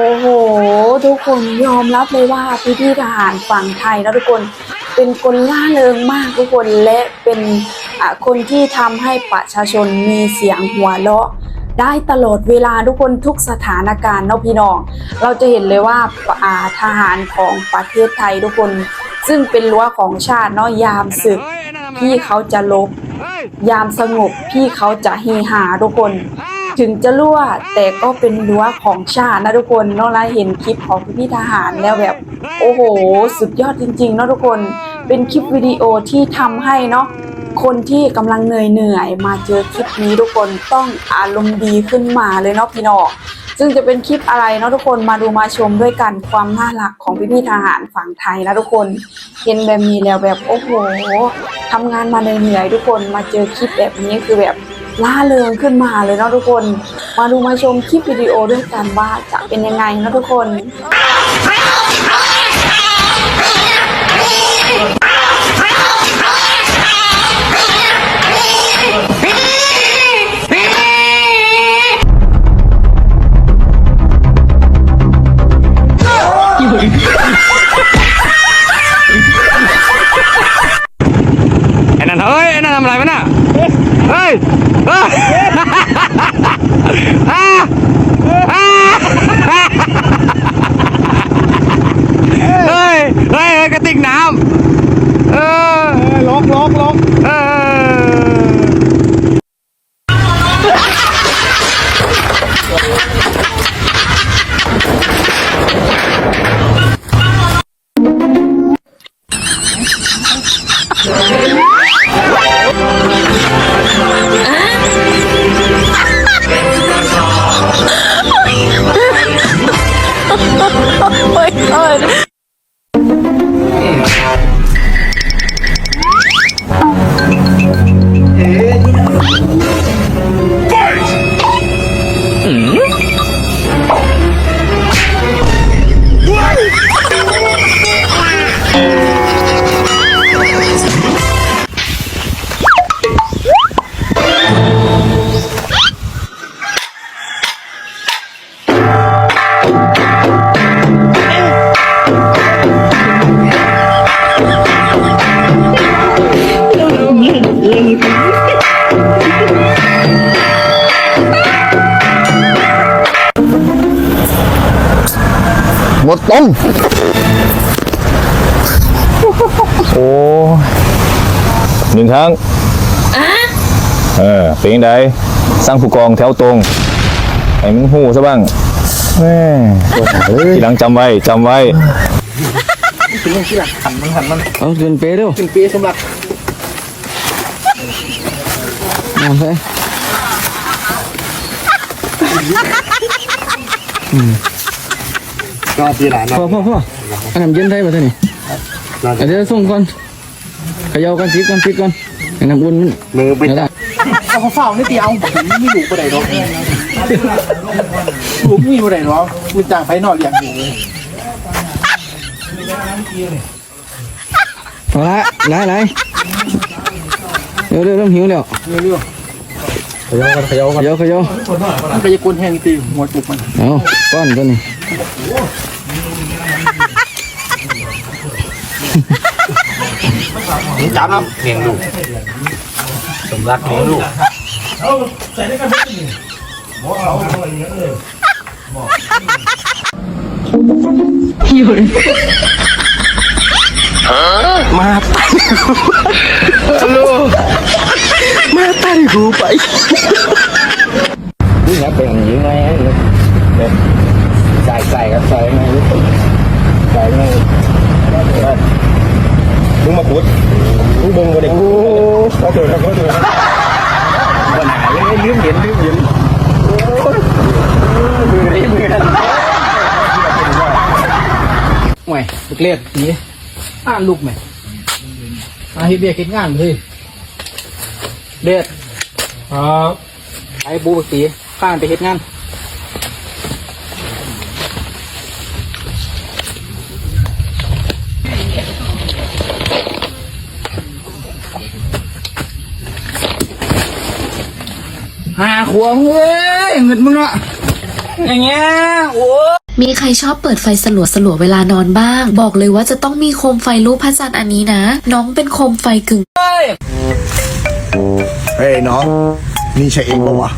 โอ้โห ทุกคนยอมรับเลยว่าพี่พี่ๆทหารฝั่งไทยแล้วทุกคนเป็นคนล่าเริงมากทุกคนและเป็นอะคนที่ทำให้ประชาชนมีเสียงหัวเราะได้ตลอดเวลาทุกคนทุกสถานการณ์เนาะพี่น้อง เราจะเห็นเลยว่าอ่าทหารของประเทศไทยทุกคน ซึ่งเป็นรั้วของชาติเนาะยามศึกพี่เขาจะลบ ยามสงบพี่เขาจะเฮฮาทุกคน ถึงจะรั่วแต่ก็เป็นรั้วของชาตินะทุกคนเนาะแล้วเห็นคลิปของพี่ทหารแล้วแบบ โอ้โห สุดยอดจริงๆเนาะทุกคนเป็นคลิปวิดีโอที่ทำให้เนาะคนที่กำลังเหนื่อยเหนื่อยๆมาเจอคลิปนี้ทุกคนต้องอารมณ์ดีขึ้นมาเลยเนาะพี่น้องซึ่งจะเป็นคลิปอะไรเนาะทุกคนมาดูมาชมด้วยกันความน่ารักของพี่ๆทหารฝั่งไทยนะทุกคนเห็นแบบนี้แล้วแบบโอ้โหทำงานมาเหนื่อยๆทุกคนมาเจอคลิปแบบนี้คือแบบ ล่าเริงขึ้นมาเลยเนาะทุกคน มาดูมาชมคลิปวิดีโอด้วยกันว่าจะเป็นยังไงเนาะทุกคน ร หมดต้มโอ้หนึ่งครั้งเออเป็นยังไงสร้างผู้กองแถวตรงไอ้มึงหูซะบ้างแม่ทีหลังจำไว้จำไว้ถึงยังที่หลักหันมันหันมันเอาขึ้นเปเร็วถึงปีสำหรับ มาไปก็ปีหลานพ่อพ่อพ่ออันน้ำเย็นได้ป่ะท่านี่เดี๋ยวส่งก่อนเขย่ากันซิดก่อนซิดก่อนไอ้น้ำอุ่นมันมือไปไม่ได้เอาเฝ้านี่ตีเอาผมไม่อยู่ประเดี๋ยวลูกมีประเดี๋ยวคุณจ้างไฟนอนเลี้ยงอยู่เลยเอาละไล่ไล่เดี๋ยวเดี๋ยวเริ่มหิวแล้วเรื่ อยเขย่าเขย่าเขย่าๆมันก็จะกลนแห้งตีหัวจุกมันเอาก้อนตัวนี้จับครับเลี้ยงลูกสมรักเลี้ย งลูกนี่ครับเป็นย่างนี้ไงแบบใส่ใส่ครับใส่ไงใส่ไงมึงมาขุดมึงบิ่งบ่ได้ขุดขอโทษครับขอโทษปัญหาเลยลืมเห็นลืมเห็นมือนี้มือนั้นห่วยลูกเล็ดนี่ อ่านลูกไหมอาเฮียเบียกินงานเลยเด็ดครับไอ้บูบักตีข้านไปเฮ็ดงานหาขวงเว้ยเงินมึงเนาะอย่างเงี้ยโอ้ มีใครชอบเปิดไฟสลัวสลัวๆเวลานอนบ้าง บอกเลยว่าจะต้องมีโคมไฟรูปพระจันทร์อันนี้นะ น้องเป็นโคมไฟกึ่งเฮ้ยน้อง นี่ใช่เองปะวะ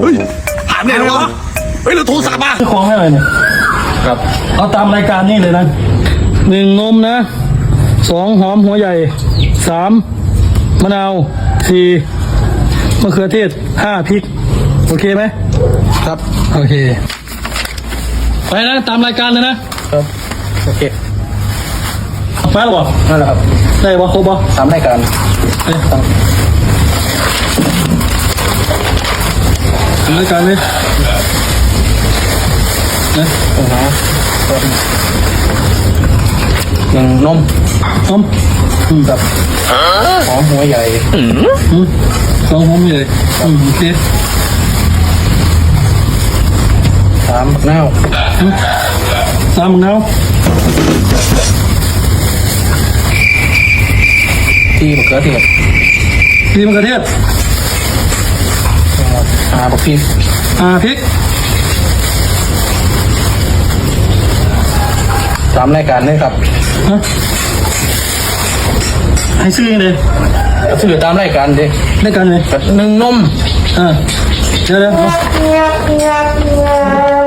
เฮ้ยถามเนี่ยนะวะเฮ้ยเราโทรศัพท์มาของให้หน่อยเนี่ยครับ เอาตามรายการนี้เลยนะหนึ่งนมนะ สองหอมหัวใหญ่สามมะนาวสี่มะเขือเทศห้าพริก โอเคไหมครับ โอเค ไปนะ ตามรายการเลยนะครับ โอเคมาหรอนั่นแหละครับได้ปะครบปะตามรายการเอ้ยตามรายการเลยนะปัญหาหนึ่งนม นมอืมกับหอมหัวใหญ่อืมสองหอมเลยอืมโอเคสามบักนาวสามมะนาวที่มะเขือเทศสี่มะเขือเทศห้าบักพริกอ่าพริกตามรายการเลยครับฮะ ให้ซื้อยังไงซื้อตามรายการเลยได้กันเลยกับหนึ่งนมอ่าเดี๋ยวเดี๋ยวเอา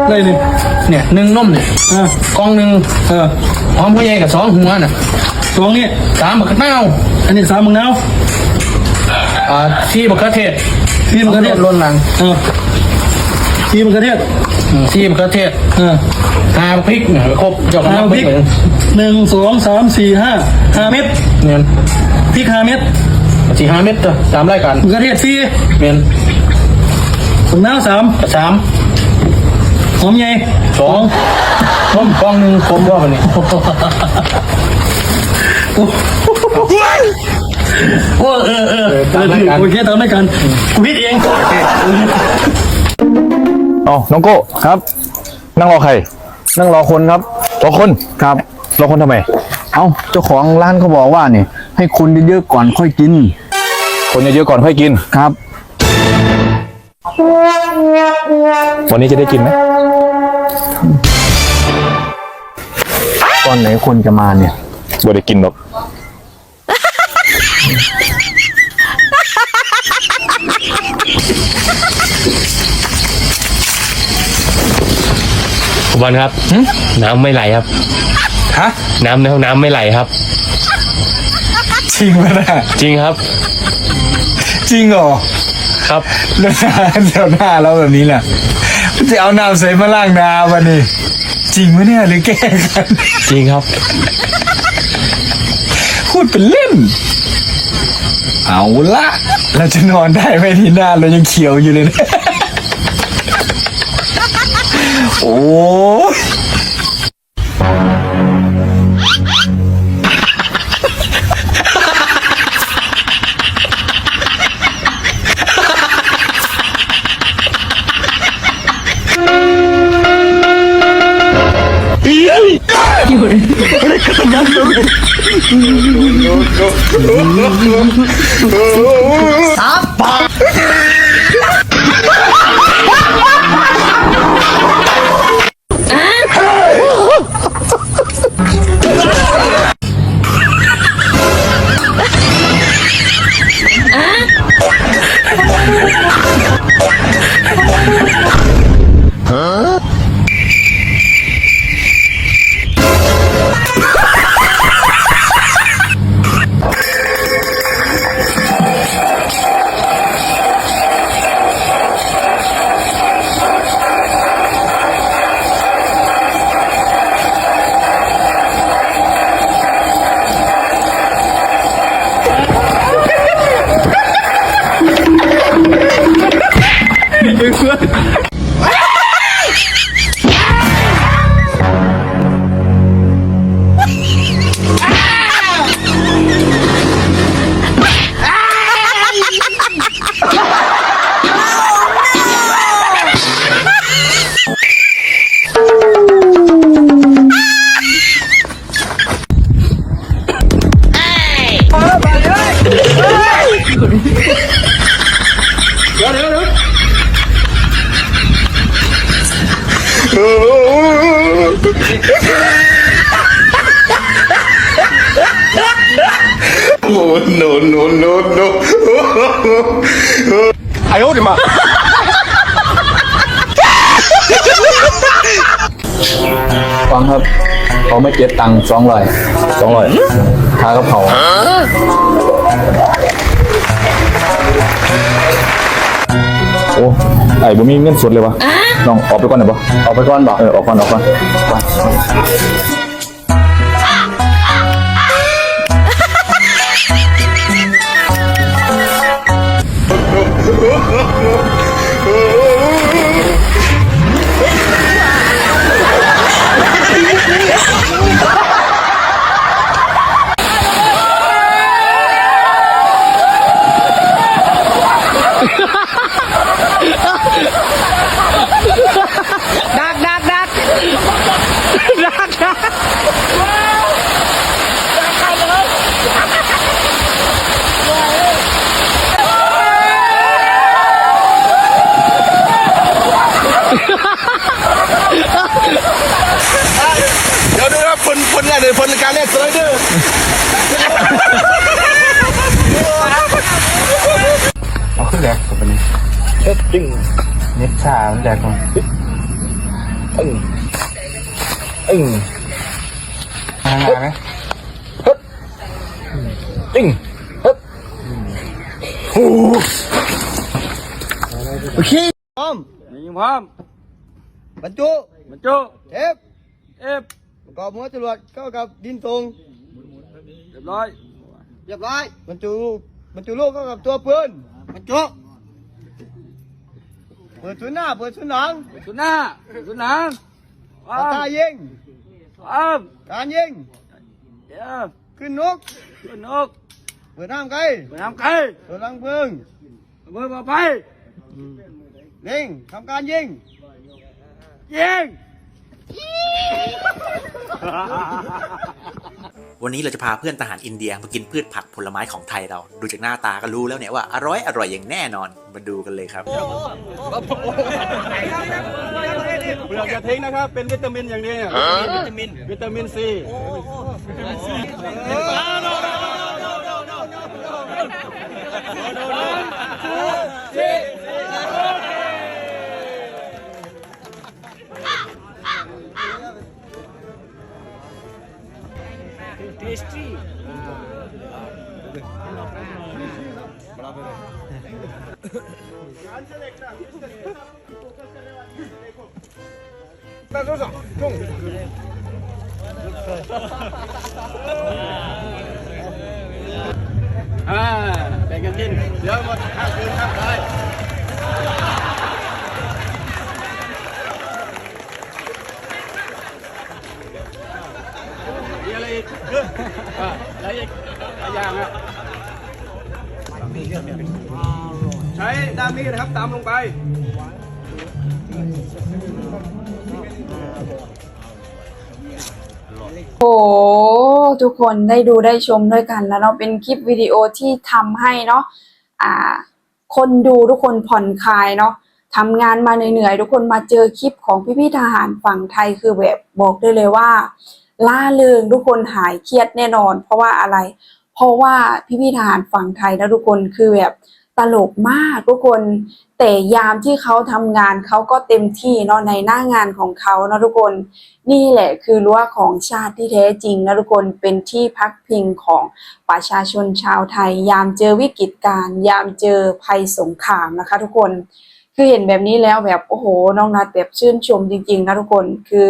ได้เลยเนี่ยหนึ่งนมเนี่ยอ่ากล่องหนึ่งเออหอมหัวใหญ่กับสองหัวน่ะสองนี่สามบักนาวอันนี้สามมะนาวอ่าที่บักเขือเทศสี่มะเขือเทศล้นหลัง อ่าสี่มะเขือเทศอืมที่บักเขือเทศอ่าห้าบักพริกเนี่ยครบเจ้ากันห้านับพพริริกกเลยหนึ่งสองสามสี่ห้าห้าเม็ดเนี่ยพริกห้าเม็ดสี่ห้าเม็ดจ้ะตามรายการมะเขือเทศสี่เมียนมะนาวสามกับสามหอมใหญ่สองนมกล่องหนึ่งครบว่าวันนี้โอ้เออเออเออตามรายการโอเคตามรายการกูพิดเอง เอาน้องโก้ครับ นั่งรอใคร นั่งรอคนครับรอคนครับ รอคนทำไม เอ้าเจ้าของร้านเขาบอกว่าเนี่ยให้คนเยอะๆก่อนค่อยกิน คนเยอะๆก่อนค่อยกิน ครับ วันนี้จะได้กินไหมตอนไหนคนจะมาเนี่ยบ่ได้กินหรอก บอลครับ น้ำไม่ไหลครับ ฮะน้ำในห้องน้ำไม่ไหลครับ จริงไหมนะจริงครับ จริงเหรอครับแล้วหน้าเดี๋ยวหน้าเราแบบนี้แหละจะเอาน้ำใส่มาล้างนาวันนี้ จริงไหมเนี่ยหรือแกล้งกันจริงครับ พูดเป็นเล่น เอาละเราจะนอนได้ไหมที่หน้าเรายังเขียวอยู่เลยนะ โอ้ยไปเล ย เดี๋ยวเดี๋ยวเดี๋ยว no, no, no, no. 哎呦我的妈！ ฟังครับเขาไม่เก็บตังค์สองร้อยสองร้อยค่ากระเพราโอ้ไอ้บ่มีเงินสดเลยวะ น้องออกไปก่อนหน่อยปะออกไปก่อนบ่เออออกก่อนออกก่อน แดกก่อนอึ้งอึ้งมาไงไหมฮึดจึงฮึดโอ้โอเคพร้อมยิงพร้อมบรรจุบรรจุเทปเอฟประกอบหัวจรวดเข้ากับดินทรงเรียบร้อยเรียบร้อยบรรจุบรรจุลูกเข้ากับตัวปืนบรรจุ เปิดศูนย์หน้าเปิดศูนย์หลังสุดหน้าสุดหนังพร้อเอามตายิงพร้อมการยิงเดี๋ยวขึ้นนกขึ้นนกเปิดน้ำไกลไปทำไก่เปิดลังเพลิงมือมาไปเล็งทำการยิงยิง วันนี้เราจะพาเพื่อนทหารอินเดียมากินพืชผักผลไม้ของไทยเรา ดูจากหน้าตาก็รู้แล้วเนี่ยว่าอร่อยอร่อยอย่างแน่นอน มาดูกันเลยครับเราจะทิ้งนะครับ เป็นวิตามินอย่างนี้วิตามิน วิตามินซี อ่าแบ่งกันกินเดี๋ยวหมดข้าวคืนข้าวไปมีอะไรอีกอ่าอะไรอีกหลายอย่างอะใช้ ด้ามนี้นะครับตามลงไปโหทุกคนได้ดูได้ชมด้วยกันแล้วเนาะเป็นคลิปวิดีโอที่ทำให้เนาะอ่า คนดูทุกคนผ่อนคลายเนาะทำงานมาเหนื่อยๆทุกคนมาเจอคลิปของพี่ๆทหารฝั่งไทยคือแบบบอกได้เลยว่าล่าเริงทุกคนหายเครียดแน่นอน เพราะว่าอะไร เพราะว่าพี่ๆทหารฝั่งไทยนะทุกคนคือแบบ ตลกมากทุกคน แต่ยามที่เขาทำงานเขาก็เต็มที่เนาะในหน้างานของเขาเนาะทุกคน นี่แหละคือรั้วของชาติที่แท้จริงนะทุกคนเป็นที่พักพิงของประชาชนชาวไทย ยามเจอวิกฤตการณ์ยามเจอภัยสงครามนะคะ ทุกคน คือเห็นแบบนี้แล้วแบบโอ้โหน้องนัดแบบชื่นชมจริง ๆ นะทุกคนคือ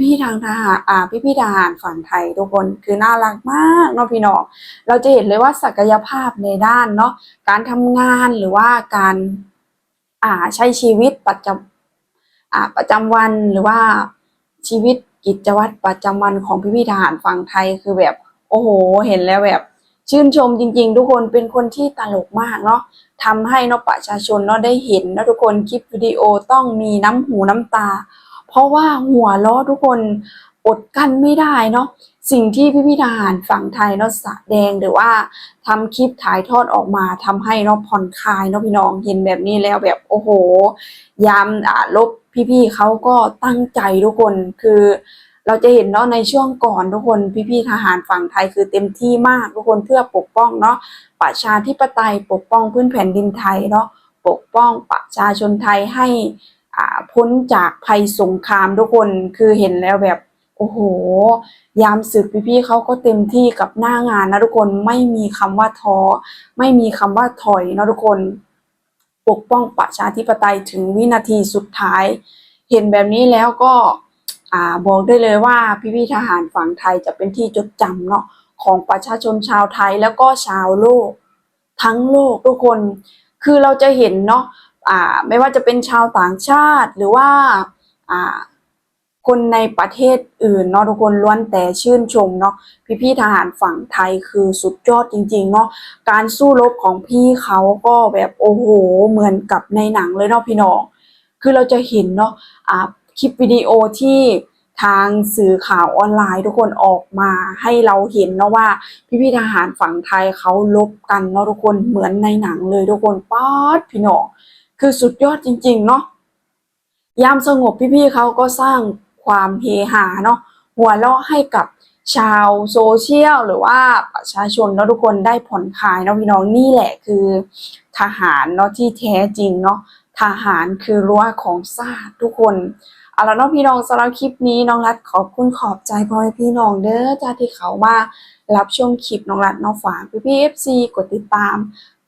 พี่ๆทางทหารอ่าพี่ๆทหารฝั่งไทยทุกคนคือน่ารักมากเนาะพี่น้องเราจะเห็นเลยว่าศักยภาพในด้านเนาะการทำงานหรือว่าการอ่าใช้ชีวิตประจำอ่าประจำวันหรือว่าชีวิตกิจวัตรประจำวันของพี่พี่ๆทหารฝั่งไทยคือแบบโอ้โห เห็นแล้วแบบ ชื่นชมจริงๆ ทุกคนเป็นคนที่ตลกมากเนาะทำให้เนาะประชาชนเนาะได้เห็นนะทุกคนคลิปวิดีโอต้องมีน้ำหูน้ำตา เพราะว่าหัวล้อทุกคนอดกั้นไม่ได้เนาะสิ่งที่พี่พี่ทหารฝั่งไทยเนาะสะแดงหรือว่าทำคลิปถ่ายทอดออกมาทำให้เนาะผ่อนคลายเนาะพี่น้องเห็นแบบนี้แล้วแบบโอ้โหยามอ่าลบพี่ๆเขาก็ตั้งใจทุกคนคือ เราจะเห็นเนาะในช่วงก่อนทุกคนพี่ๆทหารฝั่งไทยคือเต็มที่มากทุกคนเพื่อปกป้องเนาะประชาธิปไตยปกป้องพื้นแผ่นดินไทยเนาะปกป้องประชาชนไทยให้อ่าพ้นจากภัยสงครามทุกคนคือเห็นแล้วแบบโอ้โห ยามศึกพี่ๆเขาก็เต็มที่กับหน้างานนะทุกคนไม่มีคำว่าท้อไม่มีคำว่าถอยนะทุกคน ปกป้องประชาธิปไตยถึงวินาทีสุดท้าย เห็นแบบนี้แล้วก็ อ่าบอกได้เลยว่าพี่ๆทหารฝั่งไทยจะเป็นที่จดจำเนาะของประชาชนชาวไทยแล้วก็ชาวโลก ทั้งโลกทุกคน คือเราจะเห็นเนาะอ่าไม่ว่าจะเป็นชาวต่างชาติหรือว่าอ่าคนในประเทศอื่นเนาะทุกคนล้วนแต่ชื่นชมเนาะพี่ๆทหารฝั่งไทยคือสุดยอดจริง ๆ เนาะการสู้รบของพี่เขาก็แบบโอ้โหเหมือนกับในหนังเลยเนาะพี่น้อง คือเราจะเห็นเนาะอ่า คลิปวิดีโอที่ทางสื่อข่าวออนไลน์ทุกคนออกมาให้เราเห็นเนาะว่า พี่ๆทหารฝั่งไทยเขาลบกันเนาะทุกคนเหมือนในหนังเลยทุกคนป๊าดพี่น้องคือสุดยอดจริง ๆ เนาะยามสงบพี่ๆเขาก็สร้างความเฮฮาเนาะหัวเราะให้กับชาวโซเชียลหรือว่าประชาชนเนาะทุกคนได้ผ่อนคลายเนาะพี่น้องนี่แหละคือทหารเนาะที่แท้จริงเนาะทหารคือรั้วของชาติทุกคน เอาละน้องพี่น้องสำหรับคลิปนี้น้องรัดขอบคุณขอบใจพ่อแม่พี่น้องเด้อจ้าที่เขามารับชมคลิปน้องรัดน้องฝากพี่พี่เอฟซีกดติดตาม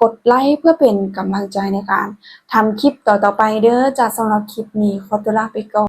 กดไลค์เพื่อเป็นกำลังใจในการทำคลิปต่อๆไปเด้อจ้าสำหรับคลิปนี้ขอตัวลาไปก่อน